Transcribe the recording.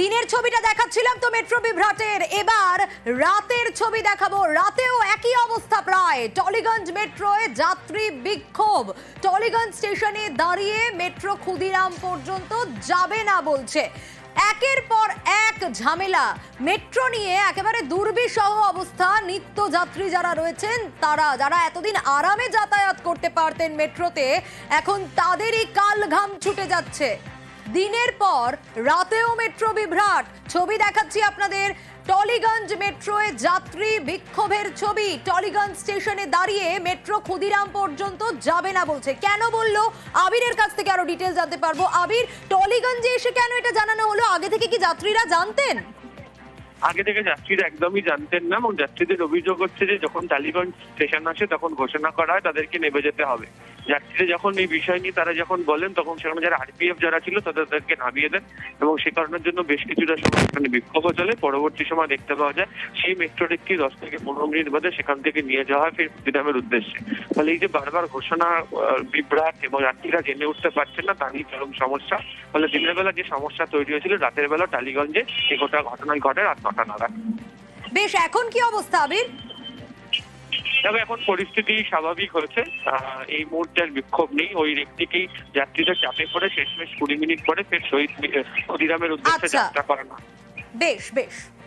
দিনের ছবিটা দেখাচ্ছিলাম তো মেট্রো বিভ্রাটের। এবার রাতের ছবি দেখাবো। রাতেও একই অবস্থা প্রায়। টলিগঞ্জ মেট্রোয় যাত্রী বিক্ষোভ। টলিগঞ্জ স্টেশনে দাঁড়িয়ে মেট্রো ক্ষুদিরাম পর্যন্ত যাবে না বলছে। একের পর এক ঝামেলা। মেট্রো নিয়ে একেবারে দুর্বিষহ অবস্থা। নিত্য যাত্রী যারা রয়েছেন, তারা, যারা এতদিন আরামে যাতায়াত করতে পারতেন মেট্রোতে, এখন তাদেরই কাল ঘাম ছুটে যাচ্ছে। দিনের পর রাতেও মেট্রো বিভ্রাট। ছবি দেখাচ্ছি আপনাদের। টলিগঞ্জ মেট্রোয় যাত্রী বিক্ষোভের ছবি। টলিগঞ্জ স্টেশনে দাঁড়িয়ে মেট্রো ক্ষুদিরাম পর্যন্ত যাবে না বলছে। কেন বলল? আবিরের কাছ থেকে আরও ডিটেলস জানতে পারব। আবির, টলিগঞ্জে এসে কেন এটা জানানো হলো? আগে থেকে কি যাত্রীরা জানতেন? আগে থেকে যাত্রীরা একদমই জানতেন না এবং যাত্রীদের অভিযোগ হচ্ছে যে যখন টালিগঞ্জ স্টেশন আসে তখন ঘোষণা করা হয় তাদেরকে নেমে যেতে হবে। যাত্রীরা যখন এই বিষয় নিয়ে তারা যখন বলেন, তখন সেখানে যারা আরপিএফ যারা ছিল তাদেরকে নামিয়ে দেন এবং সে কারণের জন্য বেশ কিছুটা সময় সেখানে চলে। পরবর্তী সময় দেখতে পাওয়া যায়, সেই মেট্রো রেলটি দশ থেকে পনেরো মিনিট বাদে সেখান থেকে নিয়ে যাওয়া হয় ফের উদ্দেশ্যে। ফলে এই যে বারবার ঘোষণা বিভ্রাট এবং যাত্রীরা জেনে উঠতে পারছেন না তারই চরম সমস্যা। ফলে দিনের বেলা যে সমস্যা তৈরি হয়েছিল, রাতের বেলা টালিগঞ্জে এই গোটা ঘটনায় ঘটে রাত নটা নাগাদ। বেশ, এখন কি অবস্থা আবির? তবে এখন পরিস্থিতি স্বাভাবিক হয়েছে। আহ, এই মুহূর্তে আর বিক্ষোভ নেই। ওই রেকটিকেই যাত্রীদের চাপে পড়ে শেষমেশ কুড়ি মিনিট পরে ফের শহীদ ক্ষুদিরামের উদ্দেশ্যে আচ্ছা। যাত্রা করানো। বেশ বেশ।